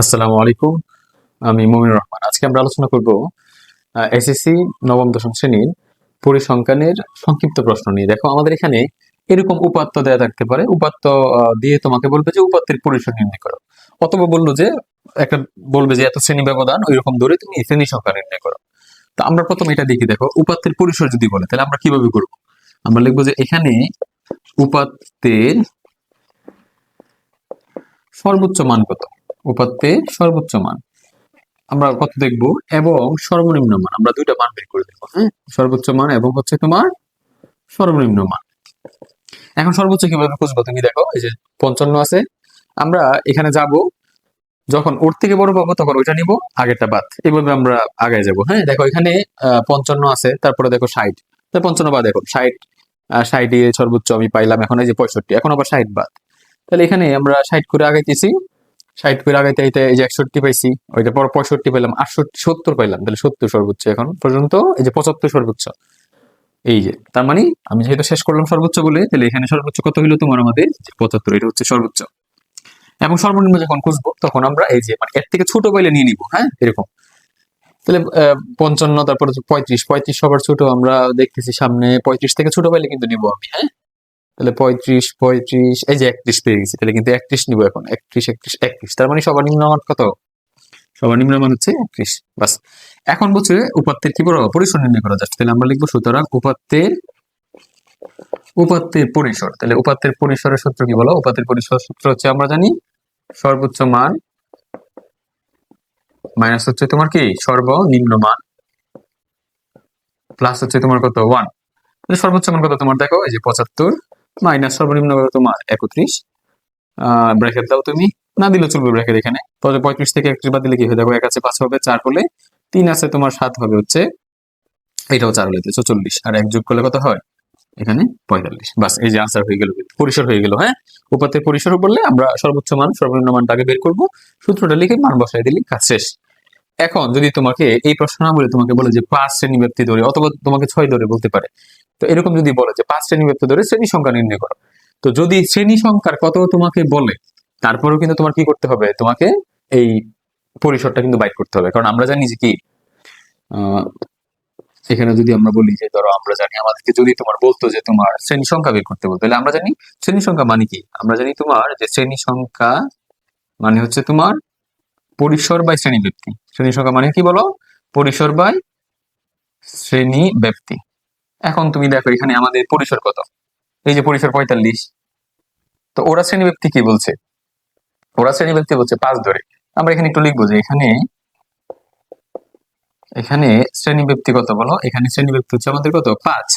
আসসালামু আলাইকুম। আমি মমিনুর রহমান। আজকে আমরা আলোচনা করব এসএসসি নবম, দশম শ্রেণির পরিসংখ্যানের সংক্ষিপ্ত প্রশ্ন নিয়ে। দেখো, আমাদের এখানে এরকম উপাত্ত দেওয়া থাকতে পারে। উপাত্ত দিয়ে তোমাকে বলবে যে উপাত্তের পরিসর নির্ণয় করো। অথবা বলল যে, একটা বলবে যে এত শ্রেণি ব্যবধান ওই রকম ধরে তুমি শ্রেণি সংখ্যা নির্ণয় করো। তো আমরা প্রথমে এটা দেখি, দেখো, উপাত্তের পরিসর যদি বলে, তাহলে আমরা কীভাবে করব? আমরা লিখব যে এখানে উপাত্তের সর্বোচ্চ মান কত? উপাত্তের সর্বোচ্চ মান। আমরা কত দেখব? এবং সর্বনিম্ন মান। আমরা দুইটা মান বের করে দেখব হ্যাঁ? সর্বোচ্চ মান এবং হচ্ছে তোমার সর্বনিম্ন মান। এখন সর্বোচ্চ কীভাবে খুঁজবো? তুমি দেখো, এই যে পঞ্চান্ন আছে। আমরা এখানে যাব, যখন ওর থেকে বড় পাবো তখন ওইটা নিব, আগেরটা বাদ। এভাবে আমরা আগে যাব হ্যাঁ? দেখো এখানে পঞ্চান্ন আছে, তারপরে দেখো ষাট। তো পঞ্চান্ন বাদ দেখো ষাট ষাট সর্বোচ্চ আমি পাইলাম, এখন এই যে পঁয়ষট্টি, এখন আবার ষাট বাদ। তাহলে এখানে আমরা ষাট করে আগাইতেছি ষাট করে আগাইতে এই যে একষট্টি পাইছি, ওইটা পর পঁয়ষট্টি পেলাম আটষট্টি, সত্তর পাইলাম, তাহলে সত্তর সর্বোচ্চ এখন পর্যন্ত, এই যে পঁচাত্তর সর্বোচ্চ। এই যে, তার মানে আমি যেহেতু শেষ করলাম সর্বোচ্চ বলে, তাহলে এখানে সর্বোচ্চ কত হইল তোমার আমাদের? পঁচাত্তর, এটা হচ্ছে সর্বোচ্চ। এবং সর্বনিম্ন যখন খুঁজবো, তখন আমরা এই যে মানে এর থেকে ছোট পাইলে নিয়ে নিবো হ্যাঁ? এরকম। তাহলে পঞ্চান্ন, তারপর পঁয়ত্রিশ পঁয়ত্রিশ সবার ছোট, আমরা দেখতেছি সামনে পঁয়ত্রিশ থেকে ছোট পাইলে কিন্তু নিবো আমি হ্যাঁ? তাহলে পঁয়ত্রিশ পঁয়ত্রিশ, এই যে একত্রিশ পেয়ে গেছি তাহলে কিন্তু একত্রিশ নিবো এখন। একত্রিশ একত্রিশ একত্রিশ। তার মানে সবার নিম্ন মান কত? সবার নিম্ন মান হচ্ছে একত্রিশ। বাস। এখন বলছে উপাত্তের কি বড় পরিসর নির্ণয় করা যাচ্ছে তাহলে আমরা লিখব সুতরাং উপাত্তের উপাত্তের পরিসর। তাহলে উপাত্তের পরিসরের সূত্র কি বলো? উপাত্তের পরিসর সূত্র হচ্ছে আমরা জানি সর্বোচ্চ মান মাইনাস হচ্ছে তোমার কি? সর্বনিম্ন মান। প্লাস হচ্ছে তোমার কত? ওয়ান। সর্বোচ্চ মান কত তোমার? দেখো, এই যে পঁচাত্তর। মাইনাস সর্বনিম্ন কত তোমার একত্রিশ। ব্র্যাকেট দাও তুমি। না দিলে চলবে ব্র্যাকেট এখানে। তাহলে পঁয়ত্রিশ থেকে একত্রিশ বাদ দিলে কি হয়ে দেখো, এক আছে পাঁচ হবে, চার হলে তিন আছে তোমার সাত হবে হচ্ছে, এটাও চার হলে চল্লিশ। আর এক যোগ করলে কত হয়? এখানে পঁয়তাল্লিশ। বাস, এই যে আনসার হয়ে গেল পরিসর হয়ে গেল হ্যাঁ? উপাত্তের পরিসর বললে আমরা সর্বোচ্চ মান, সর্বনিম্ন মানটাকে বের করব। সূত্রটা লিখে মান বসাই দিলে কাজ শেষ। এখন যদি তোমাকে এই প্রশ্ন না বলে তোমাকে বলে যে পাঁচ শ্রেণি ব্যক্তি ধরে, অথবা তোমাকে ছয় ধরে বলতে পারে তো এরকম যদি বলে যে পাঁচ শ্রেণি ব্যক্তি ধরে শ্রেণি সংখ্যা নির্ণয় করো। তো যদি শ্রেণি সংখ্যার কত তোমাকে বলে, তারপরেও কিন্তু তোমার কি করতে হবে? তোমাকে এই পরিসরটা কিন্তু বাইট করতে হবে। কারণ আমরা জানি যে কি এখানে যদি আমরা বলি যে ধরো আমরা জানি আমাদেরকে যদি তোমার বলতো যে তোমার শ্রেণি সংখ্যা বের করতে বলতো, তাহলে আমরা জানি শ্রেণি সংখ্যা মানে কি? আমরা জানি তোমার যে শ্রেণি সংখ্যা মানে হচ্ছে তোমার পরিসর বাই শ্রেণি ব্যক্তি। শ্রেণি সংখ্যা মানে কি বলো? পরিসর বাই শ্রেণি ব্যক্তি। এখন তুমি দেখো, এখানে আমাদের পরিসর কত? এই যে পরিসর পঁয়তাল্লিশ। তো ওরা শ্রেণি ব্যক্তি কি বলছে? ওরা শ্রেণি ব্যক্তি বলছে পাঁচ ধরে। আমরা এখানে একটু লিখব যে এখানে এখানে শ্রেণি ব্যক্তি কত বলো? এখানে শ্রেণি ব্যক্তি হচ্ছে আমাদের কত? পাঁচ।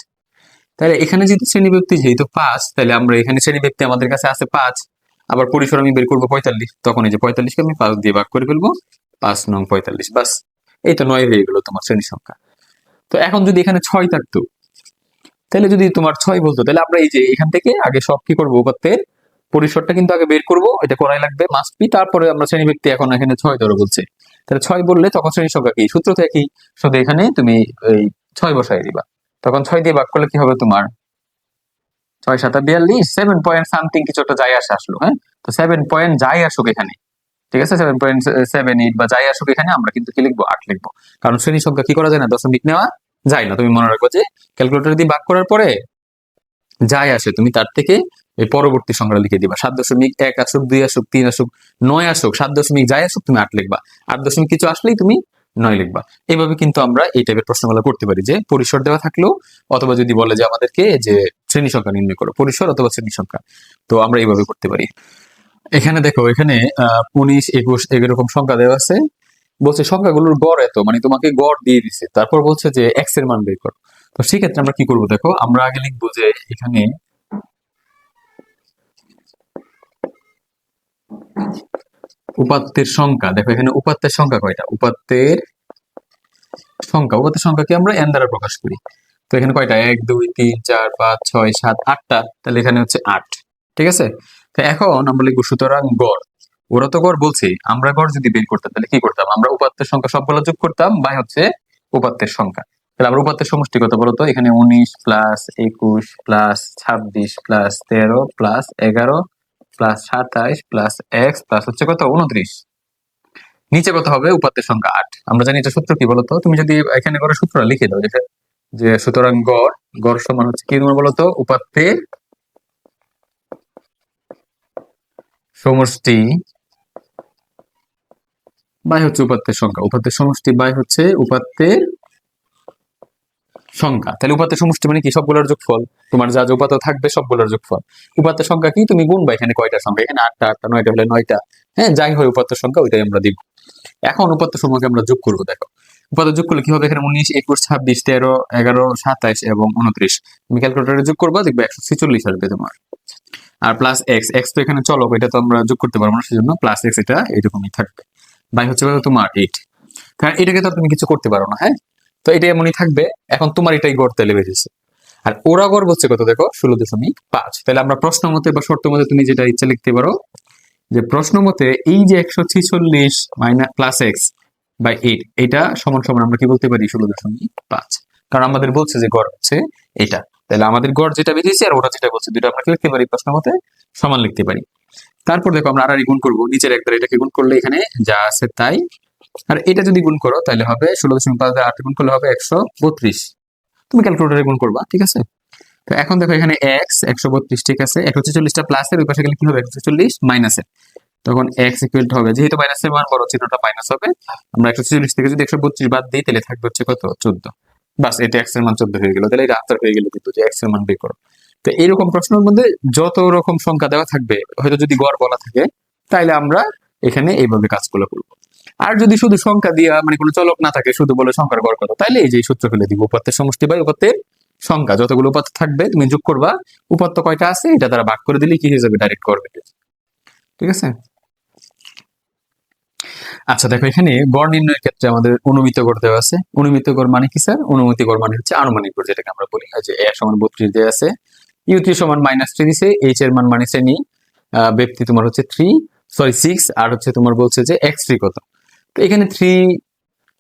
তাহলে এখানে যদি শ্রেণি ব্যক্তি যেহেতু পাঁচ, তাহলে আমরা এখানে শ্রেণি ব্যক্তি আমাদের কাছে আছে পাঁচ। আবার পরিসর আমি বের করব পঁয়তাল্লিশ। তখন এই যে পঁয়তাল্লিশকে আমি পাঁচ দিয়ে ভাগ করে ফেলব। পাঁচ নং পঁয়তাল্লিশ, বাস। এই তো নয় হয়ে গেল তোমার শ্রেণি সংখ্যা। তো এখন যদি এখানে ছয় থাকতো তাহলে যদি তোমার ছয় বলতো, তাহলে আমরা এই যে এখান থেকে আগে সব কি করব? উপাত্তের পরিসরটা কিন্তু আগে বের করব, এটা করাই লাগবে মাস্ট তারপরে আমরা শ্রেণি ব্যক্তি এখন এখানে ছয় ধরো বলছে। তাহলে ছয় বললে তখন শ্রেণি সংখ্যা কি? সূত্র থেকে কি? শুধু এখানে তুমি এই ছয় বসাই দিবা। তখন ছয় দিয়ে ভাগ করলে কি হবে তোমার? ছয় সাতা বিয়াল্লিশ সেভেন পয়েন্ট সামথিং কিছু একটা যাই আসে আসলো হ্যাঁ? তো সেভেন পয়েন্ট যাই আসুক এখানে। ঠিক আছে? সেভেন পয়েন্ট সেভেন এইট বা যাই আসুক এখানে, আমরা কিন্তু কি লিখব? আট লিখব। কারণ শ্রেণি সংখ্যা কি করা যায় না? দশমিক নেওয়া যায় না, তুমি মনে রাখো যে ক্যালকুলেটর দিয়ে ভাগ করার পরে যাই আসে, তুমি তার থেকে পরবর্তী সংখ্যা লিখে দিবা। সাত দশমিক এক আসুক, দুই আসুক, তিন আসুক, নয় আসুক, সাত দশমিক যাই আসুক, তুমি আট লিখবা। আট দশমিক কিছু আসলেই তুমি নয় লিখবা। এইভাবে কিন্তু আমরা এই টাইপের প্রশ্নগুলো করতে পারি যে পরিসর দেওয়া থাকলেও অথবা যদি বলে যে আমাদেরকে যে শ্রেণি সংখ্যা নির্ণয় করো, পরিসর অথবা শ্রেণি সংখ্যা। তো আমরা এইভাবে করতে পারি। এখানে দেখো, এখানে উনিশ, একুশ, এরকম সংখ্যা দেওয়া আছে। বলছে, সংখ্যাগুলোর গড় এত মানে তোমাকে গড় দিয়ে দিছে। তারপর বলছে যে এক্সের মান বের করো। তো সেক্ষেত্রে আমরা কি করব দেখো, আমরা আগে লিখব যে এখানে উপাত্তের সংখ্যা, দেখো এখানে উপাত্তের সংখ্যা কয়টা? উপাত্তের সংখ্যা, উপাত্তের সংখ্যাকে আমরা এন দ্বারা প্রকাশ করি। তো এখানে কয়টা? এক, দুই, তিন, চার, পাঁচ, ছয়, সাত, আটটা। তাহলে এখানে হচ্ছে আট। ঠিক আছে? তো এখন আমরা লিখব সুতরাং গড়। ওরা তো গড় বলছে, আমরা গড় যদি বের করতাম, তাহলে কি করতাম? আমরা উপাত্তের সংখ্যা সবগুলো যোগ করতাম বা হচ্ছে উপাত্তের সংখ্যা। তাহলে আমরা উপাত্তের সমষ্টি কত বলতো, এখানে উনিশ প্লাস একুশ প্লাস ছাব্বিশ প্লাস তেরো প্লাস এগারো প্লাস সাতাইশ প্লাস এক্স প্লাস হচ্ছে কত? উনত্রিশ। নিচে কত হবে? উপাত্তের সংখ্যা আট। আমরা জানি এটা সূত্র কি বলতো? তুমি যদি এখানে করে সূত্র লিখে দাও যে সুতরাং গড় গড় সমান হচ্ছে কি তোমার বলতো? উপাত্তের সমষ্টি বাই হচ্ছে উপাত্তের সংখ্যা। উপাত্তের সমষ্টি বাই হচ্ছে উপাত্তের সংখ্যা। তাহলে উপাত্তের সমষ্টি মানে কি? সবগুলোর যোগফল। তোমার যা যা উপাত্ত থাকবে সবগুলোর যোগফল। উপাত্তের সংখ্যা কি? তুমি গুনবা এখানে কয়টা সংখ্যা? এখানে আটটা আটটা, নয়টা হলে নয়টা। হ্যাঁ যাই হয় উপাত্তের সংখ্যা, ওইটাই আমরা দিব। এখন উপাত্ত সংখ্যাকে আমরা যোগ করব, দেখো। উপাত্ত যোগ করলে কি হবে? এখানে উনিশ, একুশ, ছাব্বিশ, তেরো, এগারো, সাতাইশ এবং উনত্রিশ। তুমি ক্যালকুলেটারে যোগ করবা, দেখবে একশো ছেচল্লিশ আসবে তোমার। আর প্লাস এক্স এক্স তো এখানে চলো এটা তো আমরা যোগ করতে পারব না, সেজন্য প্লাস এক্স এটা এরকমই থাকবে। বাই হচ্ছে তোমার এইট কারণ এটাকে তো তুমি কিছু করতে পারো না হ্যাঁ? তো এটা এমনই থাকবে, এখন তোমার এটাই গড় তাহলে বেরিয়েছে আর ওরা গড় হচ্ছে কত দেখো? ষোলো দশমিক পাঁচ। তাহলে আমরা প্রশ্ন মতে বা শর্ত মতে তুমি যেটা ইচ্ছা লিখতে পারো, যে প্রশ্ন মতে এই যে একশো ছিচল্লিশ minus plus X by eight এটা সমান সমান আমরা কি বলতে পারি? ষোলো দশমিক পাঁচ। কারণ আমাদের বলছে যে গড় হচ্ছে এটা। তাহলে আমাদের গড় যেটা বেরিয়েছে আর ওরা যেটা বলছে, দুটো আমরা কি লিখতে পারি? প্রশ্ন মতে সমান লিখতে পারি। তারপর দেখো আমরা আর গুণ করব। নিচের একবার এটাকে গুণ করলে এখানে যা আছে তাই। আর এটা যদি গুণ করো, তাহলে হবে ষোলো দশমিক পাঁচ দিয়ে আট গুণ করলে হবে একশো বত্রিশ। তুমি ক্যালকুলেটারে গুণ করবা, ঠিক আছে? তো এখন দেখো এখানে এক্স একশো বত্রিশ, ঠিক আছে? একশো ছেচল্লিশটা প্লাসের ওই পাশে গেলে কি হবে? একশো ছেচল্লিশ মাইনাসের তখন এক্স ইকুয়াল হবে। যেহেতু মাইনাসের মান বড়, চিহ্নটা মাইনাস হবে। আমরা একশো ছেচল্লিশ থেকে যদি একশো বত্রিশ বাদ দিই, তাহলে থাকবে হচ্ছে কত? চোদ্দ। বাস, এটা এক্সের মান চোদ্দ হয়ে গেল। তাহলে এটা আনসার হয়ে গেল কিন্তু যে এক্সের মান বের করো। তো এরকম প্রশ্নের মধ্যে যত রকম সংখ্যা দেওয়া থাকবে, হয়তো যদি গড় বলা থাকে, তাইলে আমরা এখানে এইভাবে কাজগুলো করব। আর যদি শুধু সংখ্যা দিয়া মানে কোনো চলক না থাকে, শুধু বলে সংখ্যার গড় কত, তাইলে এই যে সূত্র ফেলে দিব। উপাত্তের সমষ্টি বাই উপাত্তের সংখ্যা, যতগুলো উপাত্ত থাকবে, তুমি যোগ করবা, উপাত্ত কয়টা আছে, এটা তারা ভাগ করে দিলে কি হয়ে যাবে? ডাইরেক্ট করবে ঠিক আছে? আচ্ছা দেখো এখানে গড় নির্ণয়ের ক্ষেত্রে আমাদের অনুমিত গড় দেওয়া আছে। অনুমিত গড় মানে কি, স্যার? অনুমিত গড় মানে হচ্ছে আনুমানিক গড়, যেটাকে আমরা বলি। হয় যে এ সমান বত্রিশ দেওয়া আছে ইউ থ্রি সমান মাইনাস থ্রি দিছে এইচ এর মান শ্রেণি আহ, ব্যক্তি তোমার হচ্ছে থ্রি সরি সিক্স আর হচ্ছে তোমার বলছে যে এক্স থ্রি কত? তো এখানে থ্রি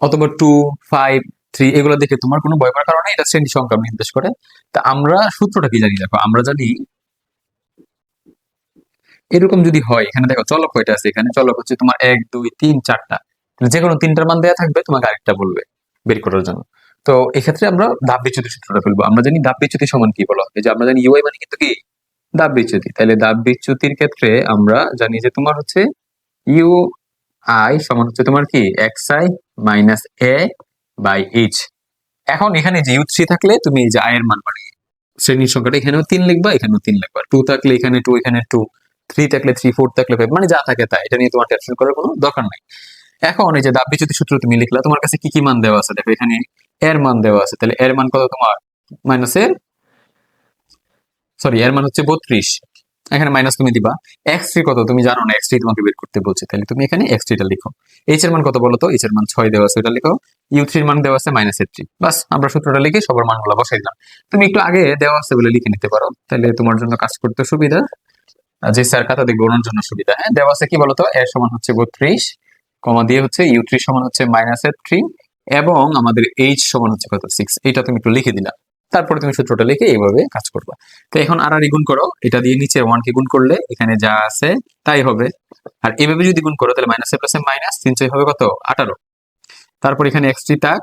অথবা টু ফাইভ থ্রি এগুলো দেখে তোমার কোনো ভয় পাওয়ার কারণে এটা শ্রেণি সংখ্যা নির্দেশ করে। তা আমরা সূত্রটা কি জানি? দেখো আমরা জানি এরকম যদি হয় এখানে দেখো চলক কয়টা আছে এখানে চলক হচ্ছে তোমার এক দুই তিন চারটা। যে কোনো তিনটার মান দেওয়া থাকবে তোমাকে আরেকটা বলবে বের করার জন্য। তো এক্ষেত্রে আমরা দাব বিচ্যুতি সূত্রটা ফেলব। আমরা জানি দাব বিচ্যুতি সমান কি বলা? হয় যে আমরা জানি ইউআই মানে কিন্তু কি? দাব বিচ্যুতি। তাহলে দাব বিচ্যুতির ক্ষেত্রে আমরা জানি যে তোমার হচ্ছে ইউ আই সমান হচ্ছে তোমার কি? X I minus A by H এখন এখানে যে ইউ থ্রি থাকলে তুমি যে আয়ের মান মানে শ্রেণির সংখ্যাটা এখানেও তিন লিখবা, এখানেও তিন লিখবা। টু থাকলে এখানে টু এখানে টু থ্রি থাকলে থ্রি ফোর থাকলে ফাইভ মানে যা থাকে তাই। এটা নিয়ে তোমার টেনশন করার কোনো দরকার নাই। এখন এই যে দাব বিচ্যুতি সূত্র তুমি লিখলা, তোমার কাছে কি কি মান দেওয়া আছে? দেখো এখানে এর মান দেওয়া আছে। তাহলে এর মান কত তোমার? মাইনাসের সরি এর মান হচ্ছে বত্রিশ। এখানে মাইনাস তুমি দিবা। এক্স থ্রি কত? তুমি জানো না এক্স থ্রি তোমাকে বের করতে বলছে। তাহলে তুমি এখানে এক্স থ্রিটা লিখো। এইচ এর মান কত বলো তো এইচ এর মান ছয় দেওয়া আছে, ওটা লিখো। ইউ থ্রির মান দেওয়া আছে মাইনাস থ্রি বাস, আমরা সূত্রটা লিখে সবার মানগুলো বসাই দিলাম। তুমি একটু আগে দেওয়া আছে বলে লিখে নিতে পারো। তাহলে তোমার জন্য কাজ করতে সুবিধা। যে স্যার খাতা দেখবে, ওনার জন্য সুবিধা। হ্যাঁ দেওয়া আছে কি বলতো? এর সমান হচ্ছে বত্রিশ, কমা দিয়ে হচ্ছে ইউ থ্রি সমান হচ্ছে মাইনাস এর থ্রি এবং আমাদের এইচ সমান হচ্ছে কত? সিক্স এটা তুমি একটু লিখে দিলা। তারপরে তুমি সূত্রটা লিখে এইভাবে কাজ করবা। তো এখন আর আর গুণ করো। এটা দিয়ে নিচে ওয়ান কে গুণ করলে এখানে যা আছে তাই হবে। আর এভাবে যদি গুণ করো, তাহলে মাইনাসের প্লাসে মাইনাস তিন ছয় হবে কত? আঠারো। তারপর এখানে এক্স থ্রি তাক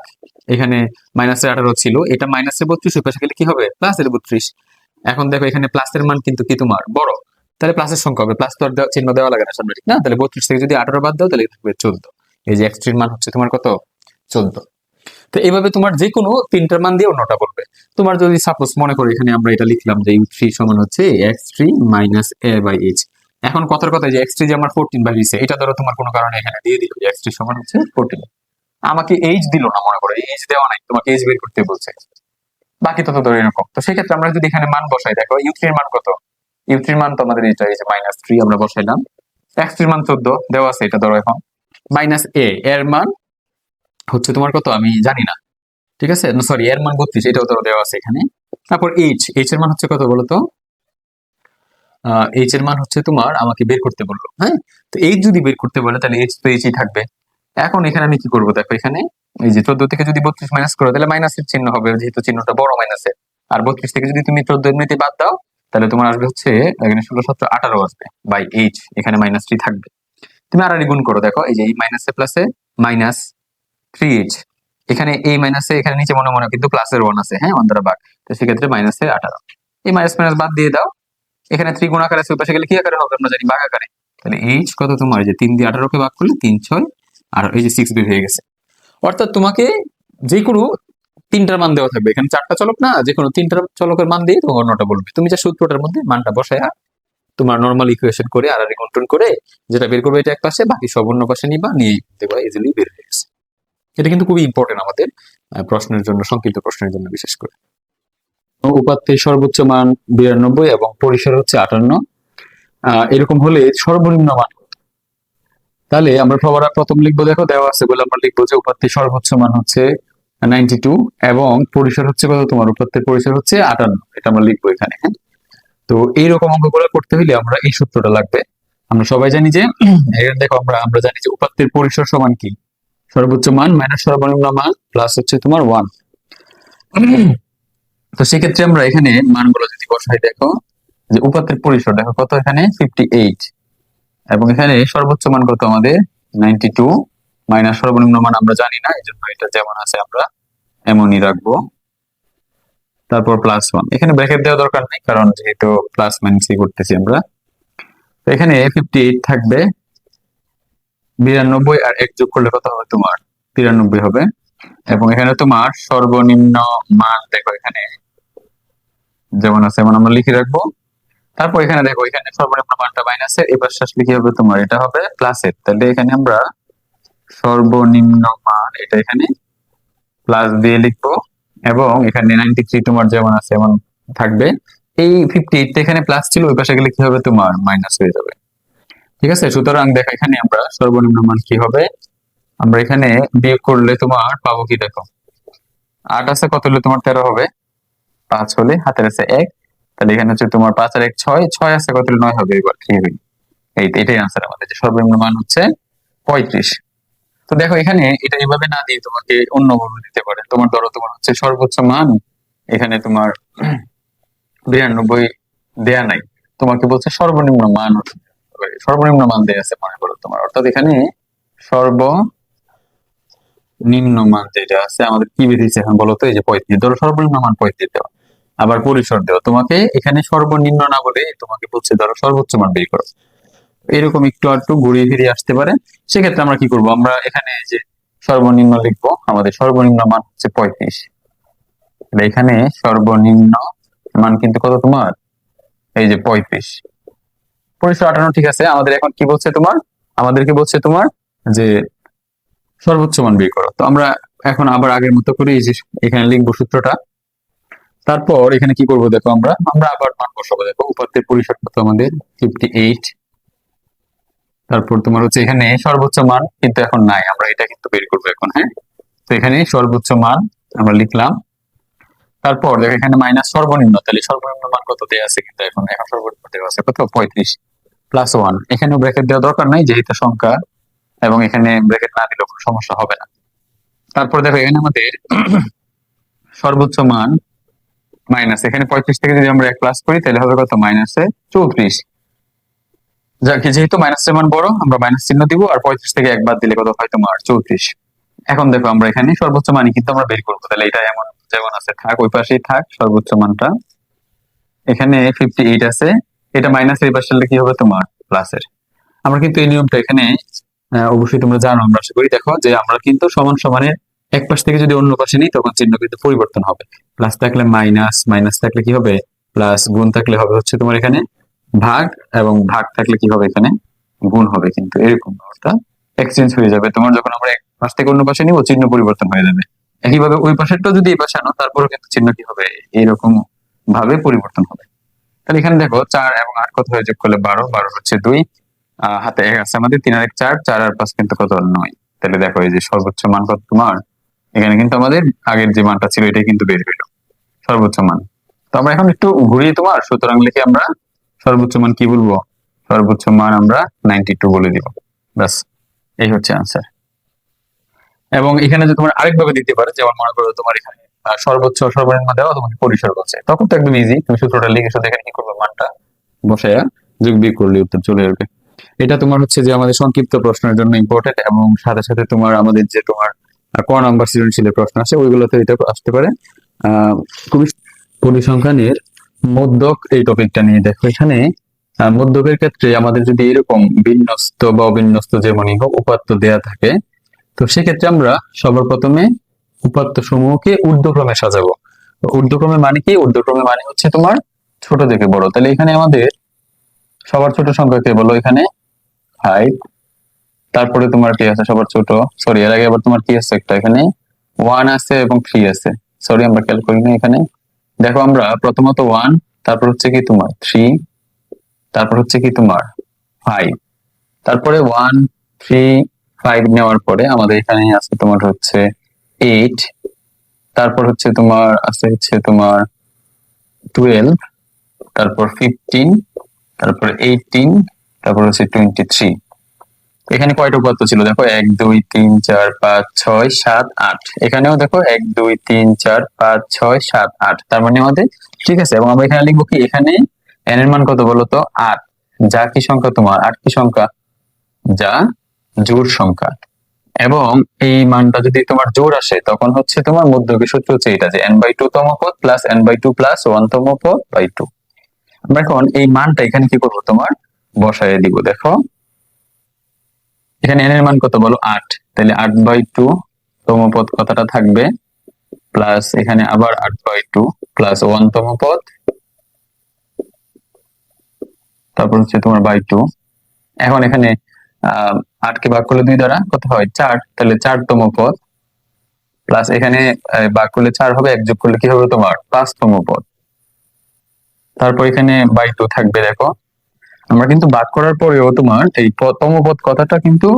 এখানে মাইনাসের আঠারো ছিল। এটা মাইনাসের বত্রিশ, ওই পাশে গেলে কি হবে? প্লাসের বত্রিশ। এখন দেখো এখানে প্লাসের মান কিন্তু কি তোমার? বড়। তাহলে প্লাসের সংখ্যা হবে। প্লাস তো আর চিহ্ন দেওয়া লাগে না সামনে, ঠিক না? তাহলে বত্রিশ থেকে যদি আঠারো বাদ দাও, তাহলে চোদ্দ। এই যে এক্স থ্রির মান হচ্ছে তোমার কত? চোদ্দ তো এইভাবে তোমার যে কোনো তিনটার মান দিয়ে অন্যটা বলবে তোমার যদি সাপোজ মনে করো এখানে আমরা এটা লিখলাম যে ইউ থ্রি সমান হচ্ছে X three minus A by H এখন কথার কথা যে এক্স থ্রি যে আমার ফোরটিন বাই দিচ্ছে এটা ধরো তোমার কোনো কারণে এখানে দিয়ে দিল এক্স থ্রি সমান হচ্ছে ফোরটিন আমাকে এইচ দিল না মনে করো এইচ দেওয়া নাই, তোমাকে এইচ বের করতে বলছে। বাকি তো ধরো এরকম। তো সেক্ষেত্রে আমরা যদি এখানে মান বসাই, দেখো ইউ থ্রির মান কত? ইউ থ্রির মান তো আমাদের এটা এই যে মাইনাস থ্রি আমরা বসাইলাম। এক্স থ্রির মান চোদ্দ, দেওয়া আছে এটা ধরো এখন। মাইনাস এ এর মান হচ্ছে তোমার কত? আমি জানি না। ঠিক আছে? সরি এর মান বত্রিশ, এটাও ধরো দেওয়া আছে এখানে। তারপর এইচ এইচ এর মান হচ্ছে কত বলতো? তো এইচ এর মান হচ্ছে তোমার, আমাকে বের করতে বলল হ্যাঁ? তো এইচ যদি বের করতে বলে, তাহলে এইচ তো এইচই থাকবে। এখন এখানে আমি কি করব? দেখো এখানে, এই যে চোদ্দ থেকে যদি বত্রিশ মাইনাস করো, তাহলে মাইনাসের চিহ্ন হবে, যেহেতু চিহ্নটা বড় মাইনাসের আর বত্রিশ থেকে যদি তুমি চোদ্দ এমনিতে বাদ দাও, তাহলে তোমার আসবে হচ্ছে, এখানে ষোলো, সতেরো, আঠারো আসবে বাই এইচ এখানে মাইনাস থ্রি থাকবে। তুমি আর গুণ করো, দেখো, এই যে এই মাইনাসে প্লাসে মাইনাস এইচ এখানে এই মাইনাসে এখানে নিচে মনে মনে কিন্তু প্লাসের ওয়ান আছে হ্যাঁ ওয়ান দ্বারা ভাগ তো সেক্ষেত্রে মাইনাসে আঠারো। এই মাইনাস মাইনাস বাদ দিয়ে দাও। এখানে ত্রিগুণ আকারে আছে পাশে গেলে কি আকারে হবে আমরা জানি ভাগ আকারে। তাহলে এইচ কত তোমার? যে তিন দিয়ে আঠারোকে ভাগ করলে তিন ছয়, আর এই যে সিক্স বের হয়ে গেছে। অর্থাৎ তোমাকে যে কোনো তিনটার মান দেওয়া থাকবে। এখানে চারটা চলক না যে কোনো তিনটার চলকের মান দিয়ে তোমার অন্যটা বলবে। তুমি যা সূত্রটার মধ্যে মানটা বসায়া তোমার নর্মাল ইকুয়েশন করে আর কন্ট্রোল করে, যেটা বের করবে এটা এক পাশে, বাকি সব অন্য পাশে নিবা, নিয়ে দেখবা ইজিলি বের এটা কিন্তু খুবই ইম্পর্টেন্ট আমাদের প্রশ্নের জন্য, সংক্ষিপ্ত প্রশ্নের জন্য বিশেষ করে। উপাত্তের সর্বোচ্চ মান বিরানব্বই এবং পরিসর হচ্ছে আটান্ন। এরকম হলে সর্বনিম্ন মান তাহলে আমরা সবার প্রথম লিখব, দেখো দেওয়া আছে বলে আমরা লিখব যে উপাত্তের সর্বোচ্চ মান হচ্ছে নাইনটি টু এবং পরিসর হচ্ছে কত তোমার? উপাত্তের পরিসর হচ্ছে আটান্ন। এটা আমরা লিখব এখানে হ্যাঁ? তো এইরকম অঙ্কগুলো করতে হলে আমরা এই সূত্রটা লাগবে। আমরা সবাই জানি যে দেখো আমরা আমরা জানি যে উপাত্তের পরিসর সমান কি? সর্বোচ্চ মান মাইনাস সর্বনিম্ন মান প্লাস হচ্ছে তোমার ওয়ান তো সেক্ষেত্রে আমরা এখানে মানগুলো যদি বসাই, দেখো, যে উপাত্তের পরিসর, দেখো কত এখানে? ফিফটি এইট এবং এখানে সর্বোচ্চ মান কত আমাদের? নাইনটি টু মাইনাস সর্বনিম্ন মান আমরা জানি না এই জন্য এটা যেমন আছে আমরা এমনই রাখব। তারপর প্লাস ওয়ান এখানে ব্র্যাকেট দেওয়া দরকার নেই, কারণ যেহেতু প্লাস মাইনাসই করতেছি আমরা। তো এখানে ফিফটি এইট থাকবে। বিরানব্বই আর এক যোগ করলে কত হবে? তোমার তিরানব্বই হবে। এবং এখানে তোমার সর্বনিম্ন মান দেখো এখানে। যেমন আছে, এমন আমরা লিখে রাখব। তারপর এখানে দেখো, এখানে সর্বনিম্ন মানটা মাইনাসের এবার শেষ লিখে হবে তোমার, এটা হবে প্লাসের তাহলে এখানে আমরা সর্বনিম্ন মান, এটা এখানে প্লাস দিয়ে লিখব। এবং এখানে নাইনটি থ্রি তোমার যেমন আছে, এমন থাকবে। এই ফিফটি এইট এখানে প্লাস ছিল, ওই পাশে গেলে কি হবে? তোমার মাইনাস হয়ে যাবে। ঠিক আছে? সুতরাং দেখো, এখানে আমরা সর্বনিম্ন মান কি হবে? আমরা এখানে বিয়োগ করলে তোমার পাবো কি দেখো? আট আছে, কত হলে তোমার তেরো হবে? পাঁচ হলে হাতের আছে এক। তাহলে এখানে হচ্ছে তোমার পাঁচ আর এক ছয়। ছয় আছে, কত হলে নয় হবে? এবার কি হবে? এই, এটাই আনসার আমাদের। সর্বনিম্ন মান হচ্ছে পঁয়ত্রিশ। তো দেখো, এখানে এটা এভাবে না দিয়ে তোমাকে অন্য ভাবে দিতে পারে। তোমার ধরো, তোমার হচ্ছে সর্বোচ্চ মান এখানে তোমার বিরানব্বই দেয়া নাই। তোমাকে বলছে সর্বনিম্ন মান হবে। সর্বনিম্ন মান দেয়া আছে মনে করো তোমার। অর্থাৎ এখানে সর্বনিম্ন মান যেটা আছে, আমাদের কি বেরিয়েছে এখন বলো তো? এই যে পঁয়ত্রিশ। ধরো সর্বনিম্ন মান পঁয়ত্রিশ দেওয়া। আবার পরিসর দেওয়া। তোমাকে এখানে সর্বনিম্ন না বলে তোমাকে বলছে ধরো সর্বোচ্চ মান বের করো। এরকম একটু একটু ঘুরিয়ে ফিরিয়ে আসতে পারে। সেক্ষেত্রে আমরা কি করব? আমরা এখানে যে সর্বনিম্ন লিখব, আমাদের সর্বনিম্ন মান হচ্ছে পঁয়ত্রিশ। এখানে সর্বনিম্ন মান কিন্তু কত তোমার? এই যে পঁয়ত্রিশ। পরিসর আটান্ন ঠিক আছে। আমাদের এখন কি বলছে তোমার? আমাদেরকে বলছে তোমার যে সর্বোচ্চ মান বের করো। তো আমরা এখন আবার আগের মতো করে যে এখানে লিখব সূত্রটা। তারপর এখানে কি করব দেখো আমরা? আমরা আবার মান বসাবো। দেখো, উপাত্তের পরিসর কত আমাদের? ফিফটি এইট তারপর তোমার হচ্ছে এখানে সর্বোচ্চ মান কিন্তু এখন নাই। আমরা এটা কিন্তু বের করব এখন হ্যাঁ? তো এখানে সর্বোচ্চ মান আমরা লিখলাম। তারপর দেখো, এখানে মাইনাস সর্বনিম্ন। তাহলে সর্বনিম্ন মান কত দেওয়া আছে? কিন্তু এখন এখন সর্বনিম্ন দেওয়া আছে কত? পঁয়ত্রিশ। প্লাস ওয়ান এখানেও ব্র্যাকেট দেওয়া দরকার নাই, যেহেতু সংখ্যা, এবং এখানে ব্র্যাকেট না দিলেও কোনো সমস্যা হবে না। তারপর দেখো, এখানে আমাদের সর্বোচ্চ মান মাইনাস এখানে পঁয়ত্রিশ থেকে যদি আমরা এক প্লাস করি, তাহলে হবে কত? মাইনাসে চৌত্রিশ। যাকে যেহেতু মাইনাসের মান বড়, আমরা মাইনাস চিহ্ন দিব, আর পঁয়ত্রিশ থেকে এক বাদ দিলে কত হয়? তোমার চৌত্রিশ। এখন দেখো, আমরা এখানে সর্বোচ্চ মানই কিন্তু আমরা বের করব। তাহলে এটা এমন, যেমন আছে, থাক, ওই পাশেই থাক, সর্বোচ্চ মানটা। এখানে ফিফটি এইট আছে। এটা মাইনাস এই পাশে কি হবে তোমার? প্লাসের আমরা কিন্তু এই নিয়মটা এখানে অবশ্যই তোমরা জানো, আমরা আশা করি দেখো যে আমরা কিন্তু সমান সমানের এক পাশ থেকে যদি অন্য পাশে নিই, তখন চিহ্ন কিন্তু পরিবর্তন হবে। প্লাস থাকলে মাইনাস মাইনাস থাকলে কি হবে? প্লাস গুণ থাকলে হবে হচ্ছে তোমার এখানে ভাগ, এবং ভাগ থাকলে কি হবে এখানে? গুণ হবে কিন্তু, এরকম অর্থাৎ এক্সচেঞ্জ হয়ে যাবে। তোমার যখন আমরা এক পাশ থেকে অন্য পাশে নিব, চিহ্ন পরিবর্তন হয়ে যাবে। একইভাবে ওই পাশেরটা যদি এই পাশে আনো, তারপরেও কিন্তু চিহ্ন কি হবে? এইরকম ভাবে পরিবর্তন হবে। তাহলে এখানে দেখো চার এবং আট কত হয়ে যোগ করলে বারো বারো হচ্ছে দুই। হাতে এক আছে আমাদের, তিন আর এক চার চার আর পাঁচ কিন্তু কত? নয়। তাহলে দেখো এই যে সর্বোচ্চ মান কত তোমার? এখানে কিন্তু আমাদের আগের যে মানটা ছিল, এটাই কিন্তু বের হইল সর্বোচ্চ মান। তো আমরা এখন একটু ঘুরিয়ে তোমার, সুতরাং লিখে আমরা সর্বোচ্চ মান কি বলব? সর্বোচ্চ মান আমরা নাইনটি টু বলে দিব। ব্যাস, এই হচ্ছে আনসার এবং এখানে যে তোমার আরেকভাবে দিতে পারে, যেমন মনে করো তোমার এখানে সর্বোচ্চ, সর্বনিম্ন দেওয়া তোমাকে পরিসর বলছে। তখন তো একদম ইজি তুমি সূত্রটা লিখে শুধু এখানে কি করবে, মানটা বসায়া যোগ বিয়োগ করলে উত্তর চলে আসবে। এটা তোমার হচ্ছে যে আমাদের সংক্ষিপ্ত প্রশ্নের জন্য ইম্পর্টেন্ট এবং সাথে সাথে তোমার আমাদের যে তোমার ক নাম্বার সৃজনশীলের প্রশ্ন আছে, ওইগুলোতে এটা আসতে পারে। পরিসংখ্যানের মধ্যক এই টপিকটা নিয়ে দেখো এখানে। মধ্যকের ক্ষেত্রে আমাদের যদি এরকম বিন্যস্ত বা অবিন্যস্ত যেমনই হোক উপাত্ত দেয়া থাকে, তো সেক্ষেত্রে আমরা সবার প্রথমে উপাত্ত সমূহকে ঊর্ধ্বক্রমে সাজাবো। ঊর্ধ্বক্রমে মানে কি? ঊর্ধ্বক্রমে মানে হচ্ছে তোমার ছোট থেকে বড়। তাহলে এখানে আমাদের সবার ছোট সংখ্যা কে বলো এখানে? ফাইভ তারপরে তোমার কি আছে? সবার ছোট। সরি এর আগে আবার তোমার কি আছে একটা এখানে? ওয়ান আছে এবং থ্রি আছে। সরি আমরা খেয়াল করি না এখানে। দেখো আমরা প্রথমত ওয়ান তারপর হচ্ছে কি তোমার থ্রি তারপর হচ্ছে কি তোমার ফাইভ তারপরে ওয়ান থ্রি ফাইভ নেওয়ার পরে আমাদের এখানে আছে তোমার হচ্ছে এইট তারপর হচ্ছে তোমার আছে হচ্ছে তোমার টুয়েলভ তারপর ফিফটিন তারপর এইটিন তারপর হচ্ছে টোয়েন্টি থ্রি এখানে কয়টা উপাত্ত ছিল? দেখো এক, দুই, তিন, চার, পাঁচ, ছয়, সাত, আট। এখানেও দেখো এক, দুই, তিন, চার, পাঁচ, ছয়, সাত, আট। তার মানে আমাদের ঠিক আছে? এবং আমরা এখানে লিখব কি? এখানে এন এর মান কত বলো তো? আট। যা কি সংখ্যা তোমার? আট কি সংখ্যা? যা জোর সংখ্যা। এবং এই মানটা যদি তোমার জোর আসে, তখন হচ্ছে তোমার মধ্যকে সূত্র হচ্ছে এটা যে এন বাই টু তম পদ plus N by two plus one তম পদ বাই টু আমরা এখন এই মানটা এখানে কি করব তোমার? বসায় দিব, দেখো। এখানে এন এর মান কত বলো? আট। তাহলে আট বাই টু তম পদ কথাটা থাকবে? প্লাস এখানে আবার আট বাই টু প্লাস ওয়ান তম পদ। তারপর হচ্ছে তোমার বাই টু এখন এখানে, আহ আটকে ভাগ করলে দুই দ্বারা কত হয়? চার। তাহলে চারতম পদ। প্লাস এখানে ভাগ করলে চার হবে, এক যোগ করলে কি হবে তোমার? পাঁচতম পদ। তারপর এখানে বাই টু থাকবে, দেখো। আমরা কিন্তু ভাগ করার পরেও তোমার এই তম পদ কথাটা কিন্তু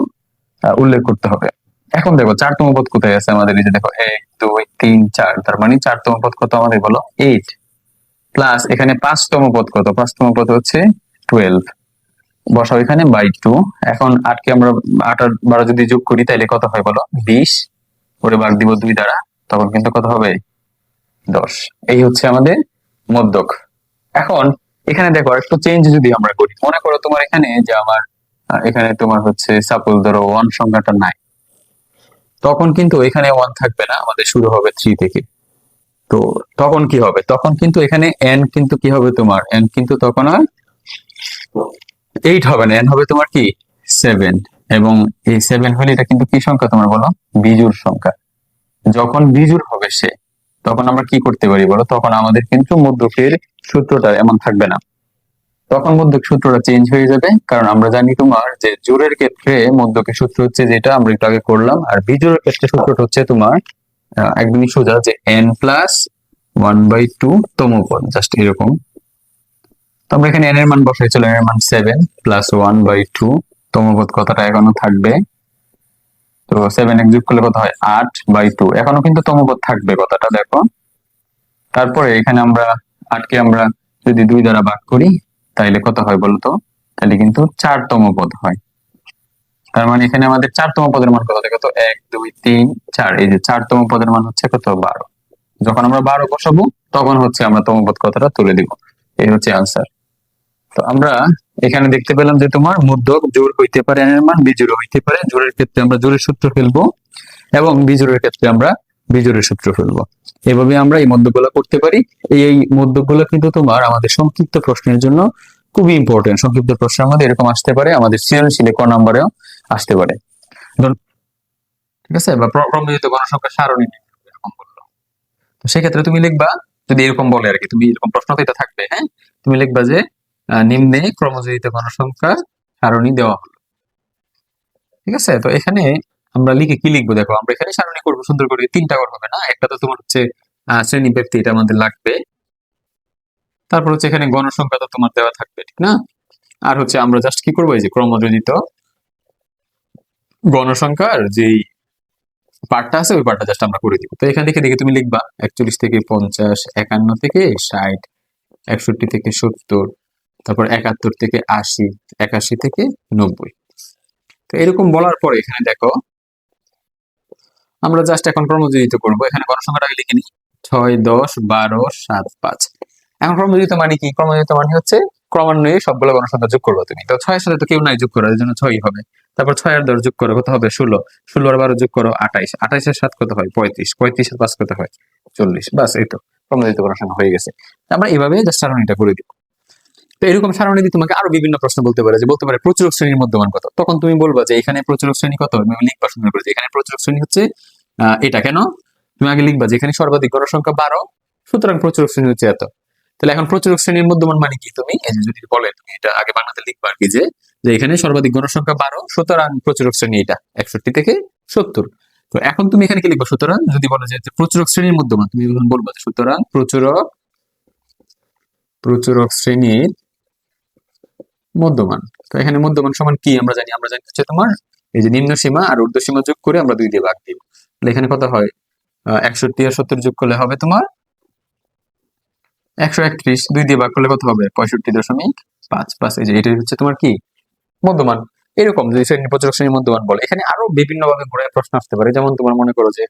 উল্লেখ করতে হবে। এখন দেখো চারতম পদ কোথায় আছে আমাদের? এই যে দেখো, এক, দুই, তিন, চার। তার মানে চারতম পদ কত আমাদের বলো? এইট প্লাস এখানে পাঁচতম পদ কত? পাঁচতম পদ হচ্ছে টুয়েলভ বসাও এখানে বাই টু এখন আটকে আমরা আট আর বারো যদি যোগ করি তাহলে কত হয় বলো? বিশ। করে ভাগ দিব দুই দ্বারা, তখন কিন্তু কত হবে? দশ। এই হচ্ছে আমাদের মধ্যক এখন এখানে দেখো একটু চেঞ্জ যদি আমরা করি। মনে করো তোমার এখানে যে আমার এখানে তোমার হচ্ছে সাপোজ ধরো ওয়ান সংখ্যাটা নাই। তখন কিন্তু এখানে ওয়ান থাকবে না, আমাদের শুরু হবে থ্রি থেকে। তো তখন কি হবে? তখন কিন্তু এখানে এন কিন্তু কি হবে তোমার? এন কিন্তু তখন আর এইট হবে না এন হবে তোমার কি? সেভেন এবং এই সেভেন হলে এটা কিন্তু কি সংখ্যা তোমার বলো? বিজুর সংখ্যা। যখন বিজুর হবে সে, তখন আমরা কি করতে পারি বলো? তখন আমাদের কিন্তু মধ্যকের সূত্রটা এমন থাকবে না। তখন মধ্যক সূত্রটা চেঞ্জ হয়ে যাবে, কারণ আমরা জানি তোমার যে জোরের ক্ষেত্রে মধ্যকের সূত্র হচ্ছে যেটা, আমরা একটু আগে করলাম, আর বিজোড়ের ক্ষেত্রে সূত্রটা হচ্ছে তোমার একদমই সোজা যে N plus one by two তম পদ জাস্ট এরকম। তো আমরা এখানে এর মান এন এর মান seven plus one by two কথাটা এখনও থাকবে? তো সেভেন এক যোগ করলে কত হয়? আট বাই টু এখনও কিন্তু তমপদ থাকবে কথাটা দেখো? তারপরে এখানে আমরা আটকে আমরা যদি দুই দ্বারা ভাগ করি, তাইলে কত হয় বলতো তাহলে কিন্তু চারতম পদ হয়। তার মানে এখানে আমাদের চারতম পদের মান কত দেখো তো? এক, দুই, তিন, চার, এই যে চারতম পদের মান হচ্ছে কত? বারো। যখন আমরা বারো বসাবো, তখন হচ্ছে আমরা তমপদ কথাটা তুলে দিব? এই হচ্ছে আনসার তো আমরা এখানে দেখতে পেলাম যে তোমার মধ্যক জোর হইতে পারে মান বিজোড় হইতে পারে। জোরের ক্ষেত্রে আমরা জোরের সূত্র ফেলব এবং বিজোড়ের ক্ষেত্রে আমরা বিজোড়ের সূত্র ফেলব। এভাবে আমরা এই মধ্যগুলো করতে পারি। এই মধ্যগুলো কিন্তু তোমার আমাদের সংক্ষিপ্ত প্রশ্নের জন্য খুবই ইম্পর্টেন্ট সংক্ষিপ্ত প্রশ্ন আমাদের এরকম আসতে পারে, আমাদের সৃজনশীলে ক নাম্বারেও আসতে পারে। ঠিক আছে? বা প্র- প্রমিত গণসংখ্যা সারণী এরকম বলল। তো সেক্ষেত্রে তুমি লিখবা, যদি এরকম বলে আর কি, তুমি এরকম প্রশ্ন তো এটা থাকবে হ্যাঁ? তুমি লিখবা যে নিম্নে ক্রমযোজিত গণসংখ্যা সারণী দেওয়া হলো। ঠিক আছে? তো এখানে আমরা লিখে কি লিখব? দেখো, আমরা এখানে সারণী করব। সুন্দর করে তিনটা করে হবে না একটা তো তোমার হচ্ছে শ্রেণি ব্যক্তি এটা আমাদের লাগবে। তারপর হচ্ছে এখানে গণসংখ্যা তো তোমার দেওয়া থাকবে, ঠিক না? আর হচ্ছে আমরা জাস্ট কি করব? এই যে ক্রমযোজিত গণসংখ্যার যেই পার্টটা আছে, ওই পার্টটা জাস্ট আমরা করে দিব। তো এখান থেকে দেখে তুমি লিখবা একচল্লিশ থেকে পঞ্চাশ, একান্ন থেকে ষাট, একষট্টি থেকে সত্তর তারপর একাত্তর থেকে আশি, একাশি থেকে নব্বই। তো এরকম বলার পরে এখানে দেখো, আমরা জাস্ট এখন ক্রমযোজিত করব। এখানে গণসংখ্যাটাকে লিখে নিই ছয়, দশ, বারো, সাত, পাঁচ। এখন ক্রমযোজিত মানে কি? ক্রমযোজিত মানে হচ্ছে ক্রমান্বয়ে সবগুলো গণসংখ্যা যোগ করব তুমি। তো ছয়ের সাথে তো কেউ নাই যোগ করো করার জন্য ছয়ই হবে। তারপর ছয় আর দশ যোগ করো, কত হবে? ষোলো। ষোলো আর বারো যোগ করো, আঠাইশ। আঠাইশের সাত কত হয়? পঁয়ত্রিশ। পঁয়ত্রিশের পাঁচ কত হয়? চল্লিশ। বাস এই তো। ক্রমান্বিত গণসংখ্যা হয়ে গেছে। আমরা এভাবে জাস্ট সারণীটা করে দিব তো এরকম সারণী দিয়ে তোমাকে আরও বিভিন্ন প্রশ্ন বলতে পারে, যে বলতে পারে প্রচুরক শ্রেণির মধ্যমান কত? তখন তুমি বলবা যে এখানে প্রচুরক শ্রেণি কত? লিখবা সুন্দর করে এখানে প্রচুরক শ্রেণি হচ্ছে এটা কেন? তুমি আগে লিখবা যে এখানে সর্বাধিক গড় সংখ্যা বারো, সুতরাং প্রচুরক শ্রেণি হচ্ছে এত। তাহলে এখন প্রচুরক শ্রেণির মধ্যমান মানে কি তুমি? এই যে যদি বলে তুমি এটা আগে বাংলাতে লিখবা আর কি যে যে এখানে সর্বাধিক গণসংখ্যা বারো, সুতরাং প্রচুরক শ্রেণি এটা, একষট্টি থেকে সত্তর। তো এখন তুমি এখানে কি লিখবা? সুতরাং যদি বলে যে প্রচুরক শ্রেণির মধ্যমান তুমি বলবা সুতরাং প্রচুরক প্রচুরক শ্রেণির মধ্যমান। তো এখানে মধ্যমান সমান কি আমরা জানি? আমরা জানি হচ্ছে তোমার এই যে নিম্ন সীমা আর ঊর্ধ্ব সীমা যোগ করে আমরা দুই দিয়ে ভাগ দিব। তাহলে এখানে কত হয়? একষট্টি আর সত্তর যোগ করলে হবে তোমার একশো একত্রিশ। দুই দিয়ে ভাগ করলে কত হবে? পঁয়ষট্টি দশমিক পাঁচ। পাঁচ এই যে এটা হচ্ছে তোমার কি? মধ্যমান। এরকম যদি শ্রেণি প্রচুরক শ্রেণির মধ্যমান বলে। এখানে আরও বিভিন্ন ভাবে ঘুরে প্রশ্ন আসতে পারে। যেমন তোমার মনে করো যে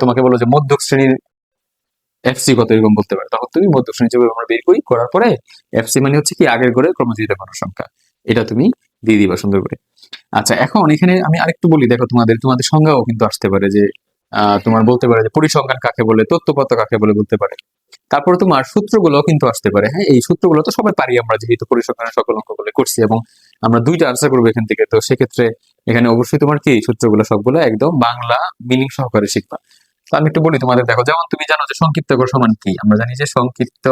তোমাকে বলো যে মধ্যক শ্রেণির এফসি কত এরকম বলতে পারে? তখন তুমি শ্রেণি যেভাবে আমরা বের করি, করার পরে এফসি মানে হচ্ছে কি আগের করে ক্রমজিত সংখ্যা। এটা তুমি দিয়ে দিবা সুন্দর করে। আচ্ছা এখন এখানে আমি আরেকটু বলি, দেখো তোমাদের তোমাদের সংজ্ঞাও কিন্তু আসতে পারে যে তোমার বলতে পারে যে পরিসংখ্যান কাকে বলে তথ্যপত্র কাকে বলে বলতে পারে। তারপরে তোমার সূত্রগুলো কিন্তু আসতে পারে। হ্যাঁ এই সূত্রগুলো তো সবাই পারি আমরা যেহেতু পরিসংখ্যানের সকল অঙ্কগুলো করছি এবং আমরা দুইটা আনসার করব এখান থেকে। তো সেক্ষেত্রে এখানে অবশ্যই তোমার কি, সূত্রগুলো সবগুলো একদম বাংলা মিনিং সহকারে শিখবা। আমি একটু বলি তোমাদের, দেখো, যেমন তুমি জানো যে সংক্ষিপ্ত গড় সমান কি? আমরা জানি যে সংক্ষিপ্ত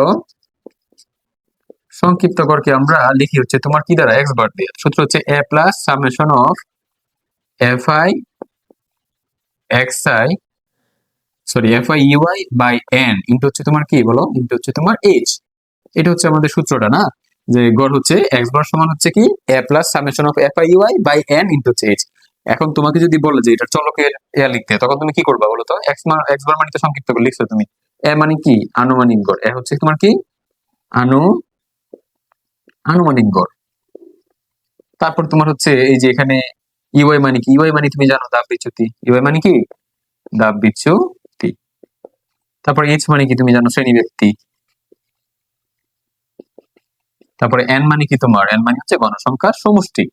সংক্ষিপ্ত গড়কে আমরা লিখি হচ্ছে তোমার কি দ্বারা? এক্স বার দিয়ে। সূত্র হচ্ছে A plus summation of F I X I sorry F I U I by N into হচ্ছে তোমার কি বলো? ইন্টু হচ্ছে তোমার এইচ এটা হচ্ছে আমাদের সূত্রটা, না? যে গড় হচ্ছে এক্স বার সমান হচ্ছে কি? A plus summation of F I U I by N into হচ্ছে এইচ এখন তোমাকে যদি বলে যে এটা চলকের ইয়া লিখতে, তখন তুমি কি করবা বলো তো? এক্স বার মানে সংক্ষিপ্ত করে লিখছো তুমি। এ মানে কি? আনুমানিক গড়। এ হচ্ছে তোমার কি? আনু আনুমানিক গড়। তারপর তোমার হচ্ছে এই যে এখানে ইউআই মানে কি? ইউআই মানে তুমি জানো দাব বিচ্যুতি। ইউআই মানে কি? দাব বিচ্যুতি। তারপর এইচ মানে কি তুমি জানো? শ্রেণি ব্যক্তি। তারপরে এন মানে কি তোমার? এন মানে হচ্ছে গণসংখ্যার সমষ্টি।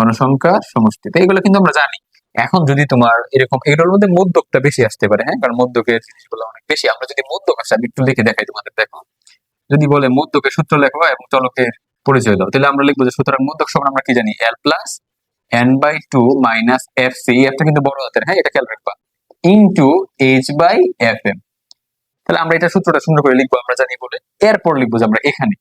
গণসংখ্যার সমষ্টি। তো এগুলো কিন্তু আমরা জানি। এখন যদি তোমার এরকম, এগুলোর মধ্যে মধ্যকটা বেশি আসতে পারে হ্যাঁ? কারণ মধ্যকের জিনিসগুলো অনেক বেশি। আমরা যদি মধ্যক আসে, আমি একটু লিখে দেখাই তোমাদের, দেখো। যদি বলে মধ্যকের সূত্র লেখো এবং চলকের পরিচয় দাও, তাহলে আমরা লিখব যে সুতরাং মধ্যক সমান আমরা কি জানি? L plus N by two minus F C এফটা কিন্তু বড় হাতের হ্যাঁ? এটা খেয়াল রাখবা। Into H by F M তাহলে আমরা এটা সূত্রটা সুন্দর করে লিখব, আমরা জানি বলে। এরপর লিখব যে আমরা এখানে।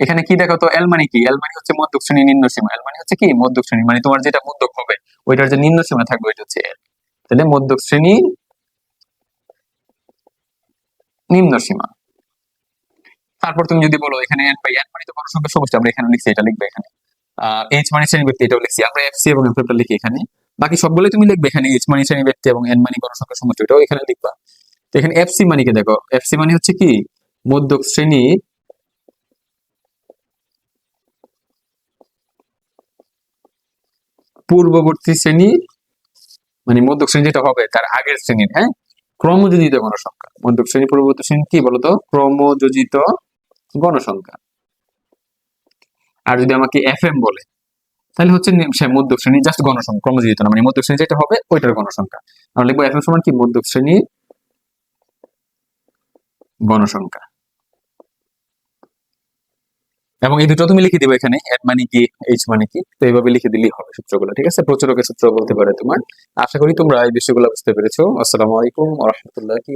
এখানে কি দেখো তো এল মানে কি? এল মানে হচ্ছে মধ্যক শ্রেণি নিম্ন সীমা। এল মানে হচ্ছে কি? মধ্যক শ্রেণি। মানে তোমার যেটা মধ্যক হবে, ওইটার যে নিম্ন সীমা থাকবে, ওইটা হচ্ছে এল তাহলে মধ্যক শ্রেণি নিম্ন সীমা। তারপর তুমি যদি বলো এখানে এন বাই এন মানে তো কোনো সংখ্যা সমষ্টি আমরা এখানে লিখছি, এটা লিখবে এখানে। এইচ মানে শ্রেণি ব্যক্তি এটাও লিখছি। আমরা এফ সি এবং এফ লিখি এখানে। বাকি সবগুলোই তুমি লিখবে এখানে এইচ মানে শ্রেণি ব্যক্তি এবং এন মানে কোনো সংখ্যা সমষ্টি এটাও এখানে লিখবা। তো এখানে এফ সি মানে কি দেখো? এফ সি মানে হচ্ছে কি? মধ্যক শ্রেণি পূর্ববর্তী শ্রেণি মানে মধ্যক শ্রেণি যেটা হবে তার আগের শ্রেণির হ্যাঁ? ক্রমযোজিত গণসংখ্যা। মধ্যক শ্রেণি, পূর্ববর্তী শ্রেণি কি বলতো? ক্রমযোজিত গণসংখ্যা। আর যদি আমাকে এফ এম বলে, তাহলে হচ্ছে মধ্যক শ্রেণি জাস্ট গণসংখ্যা, ক্রমযোজিত না মানে মধ্যক শ্রেণি যেটা হবে ওইটার গণসংখ্যা। আমরা লিখব এফ এম সমান কি? মধ্যক শ্রেণি গণসংখ্যা। এবং এই দুটো তুমি লিখে দিবে এখানে এড মানে কি এইচ মানে কি, তো এইভাবে লিখে দিলেই হবে সূত্রগুলো, ঠিক আছে? প্রচুরকের সূত্র বলতে পারে তোমার। আশা করি তোমরা এই বিষয়গুলো বুঝতে পেরেছ। আসসালামু আলাইকুম রহমতুল্লাহ কি